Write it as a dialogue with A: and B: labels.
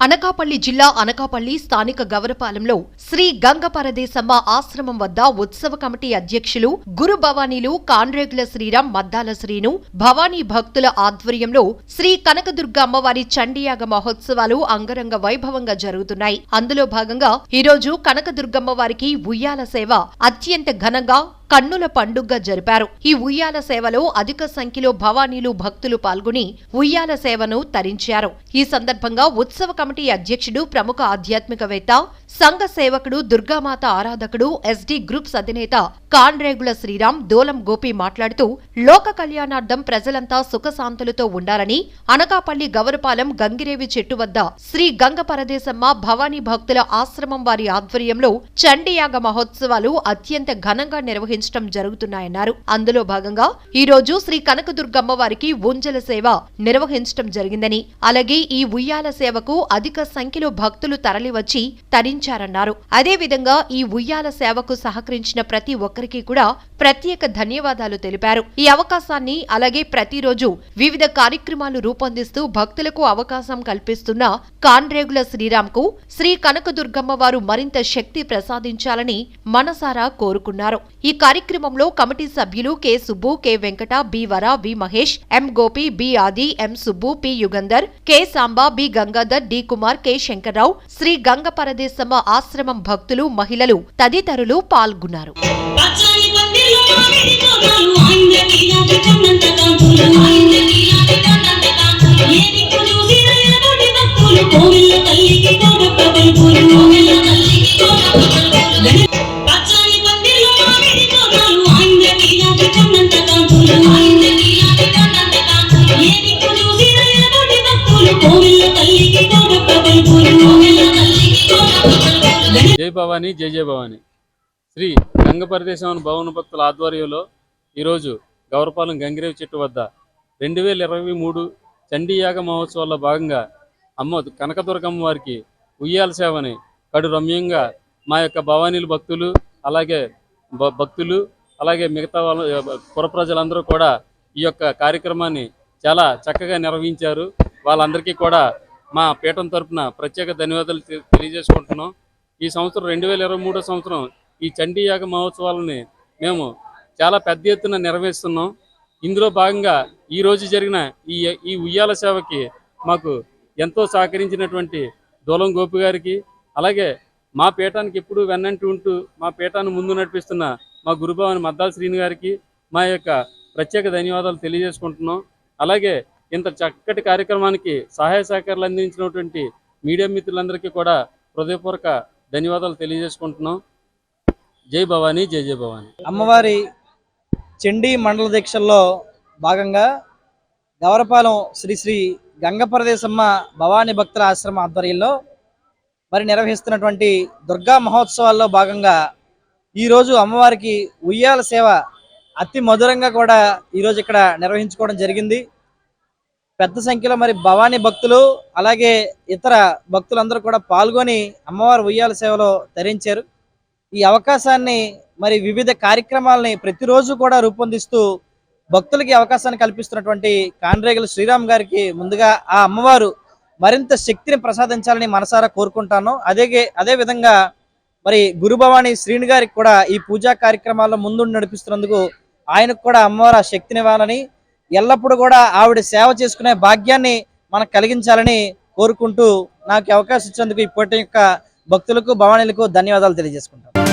A: అనకాపల్లి జిల్లా అనకాపల్లి స్థానిక గవరపాలెంలో శ్రీ గంగపరదేశమ్మ ఆశ్రమం వద్ద ఉత్సవ కమిటీ అధ్యక్షులు గురు భవానీలు కాన్రేగుల శ్రీరామ్ మద్దాల శ్రీను భవానీ భక్తుల ఆధ్వర్యంలో శ్రీ కనకదుర్గ అమ్మవారి చండీయాగ మహోత్సవాలు అంగరంగ వైభవంగా జరుగుతున్నాయి. అందులో భాగంగా ఈరోజు కనకదుర్గమ్మ వారికి ఉయ్యాల సేవ అత్యంత ఘనంగా కన్నుల పండుగ జరిపారు. ఈ ఉయ్యాల సేవలో అధిక సంఖ్యలో భవానీలు భక్తులు పాల్గొని ఉయ్యాల సేవను తరించారు. ఈ సందర్భంగా ఉత్సవ కమిటీ అధ్యక్షుడు ప్రముఖ ఆధ్యాత్మికవేత్త సంఘ సేవకుడు దుర్గామాత ఆరాధకుడు ఎస్డీ గ్రూప్స్ అధినేత కాన్రేగుల శ్రీరామ్ దోలం గోపి మాట్లాడుతూ లోక కళ్యాణార్థం ప్రజలంతా సుఖశాంతులతో ఉండాలని అనకాపల్లి గవరపాలెం గంగిరేవి చెట్టు వద్ద శ్రీ గంగ పరదేశమ్మ భవానీ భక్తుల ఆశ్రమం వారి ఆధ్వర్యంలో చండీయాగ మహోత్సవాలు అత్యంత ఘనంగా నిర్వహించడం జరుగుతున్నాయన్నారు. అందులో భాగంగా ఈ రోజు శ్రీ కనకదుర్గమ్మ వారికి ఊంజల సేవ నిర్వహించడం జరిగిందని అలాగే ఈ ఉయ్యాల సేవకు అధిక సంఖ్యలో భక్తులు తరలివచ్చి తరించారన్నారు. అదేవిధంగా ఈ ఉయ్యాల సేవకు సహకరించిన ప్రతి అందరికీ కూడా ప్రత్యేక ధన్యవాదాలు తెలిపారు. ఈ అవకాశాన్ని అలాగే ప్రతిరోజు వివిధ కార్యక్రమాలు రూపొందిస్తూ భక్తులకు అవకాశం కల్పిస్తున్న కాన్రేగుల శ్రీరామ్కు శ్రీ కనకదుర్గమ్మ వారు మరింత శక్తి ప్రసాదించాలని మనసారా కోరుకున్నారు. ఈ కార్యక్రమంలో కమిటీ సభ్యులు K Subbu K Venkata B Vara V Mahesh M Gopi B Adi M Subbu P Yugandhar K Samba B Gangadhar D Kumar K Shankarrao Shri Ganga Paradesamma ఆశ్రమం భక్తులు మహిళలు తదితరులు పాల్గొన్నారు.
B: జై భవానీ జై జయ భవానీ. శ్రీ గంగపరదేశం భవన భక్తుల ఆధ్వర్యంలో ఈరోజు గౌరపాలెం గంగిరేవి చెట్టు వద్ద రెండు వేల ఇరవై మూడు చండీయాగ మహోత్సవాల్లో భాగంగా అమ్మ కనకదుర్గమ్మ వారికి ఉయ్యాల సేవని కడు రమ్యంగా మా యొక్క భవానీలు భక్తులు అలాగే భ- భక్తులు అలాగే మిగతా వాళ్ళ పుర ప్రజలందరూ కూడా ఈ యొక్క కార్యక్రమాన్ని చాలా చక్కగా నిర్వహించారు. వాళ్ళందరికీ కూడా మా పీఠం తరపున ప్రత్యేక ధన్యవాదాలు తెలియజేసుకుంటున్నాం. ఈ సంవత్సరం రెండు వేల ఇరవై సంవత్సరం ఈ చండీయాగ మహోత్సవాలని మేము చాలా పెద్ద ఎత్తున నిర్వహిస్తున్నాం ఇందులో భాగంగా ఈరోజు జరిగిన ఈ ఈ ఉయ్యాల సేవకి మాకు ఎంతో సహకరించినటువంటి దూలం గోపి గారికి అలాగే మా పీఠానికి ఎప్పుడూ వెన్నంటి ఉంటూ మా పీఠాన్ని ముందు నడిపిస్తున్న మా గురుభావని మద్దాల శ్రీని గారికి మా యొక్క ప్రత్యేక ధన్యవాదాలు తెలియజేసుకుంటున్నాం. అలాగే ఇంత చక్కటి కార్యక్రమానికి సహాయ సహకారాలు అందించినటువంటి మీడియా మిత్రులందరికీ కూడా హృదయపూర్వక ధన్యవాదాలు తెలియజేసుకుంటున్నాం. జై భవానీ జై జై భవానీ.
C: అమ్మవారి చండీ మండల దీక్షల్లో భాగంగా గవరపాలెం శ్రీ శ్రీ గంగపరదేశమ్మ భవానీ భక్తుల ఆశ్రమ ఆధ్వర్యంలో మరి నిర్వహిస్తున్నటువంటి దుర్గా మహోత్సవాల్లో భాగంగా ఈరోజు అమ్మవారికి ఉయ్యాల సేవ అతి మధురంగా కూడా ఈరోజు ఇక్కడ నిర్వహించుకోవడం జరిగింది. పెద్ద సంఖ్యలో మరి భవానీ భక్తులు అలాగే ఇతర భక్తులందరూ కూడా పాల్గొని అమ్మవారి ఉయ్యాల సేవలో ధరించారు ఈ అవకాశాన్ని మరి వివిధ కార్యక్రమాలని ప్రతిరోజు కూడా రూపొందిస్తూ భక్తులకి అవకాశాన్ని కల్పిస్తున్నటువంటి కాండ్రేగల శ్రీరామ్ గారికి ముందుగా ఆ అమ్మవారు మరింత శక్తిని ప్రసాదించాలని మనసారా కోరుకుంటాను. అదే అదే విధంగా మరి గురుభవాని శ్రీని గారికి కూడా ఈ పూజా కార్యక్రమాల్లో ముందుండి నడిపిస్తున్నందుకు ఆయనకు కూడా అమ్మవారు ఆ శక్తినివ్వాలని ఎల్లప్పుడూ కూడా ఆవిడ సేవ చేసుకునే భాగ్యాన్ని మనకు కలిగించాలని కోరుకుంటూ నాకు అవకాశం ఇచ్చినందుకు ఇప్పటి యొక్క భక్తులకు భవానీలకు ధన్యవాదాలు తెలియజేసుకుంటాను.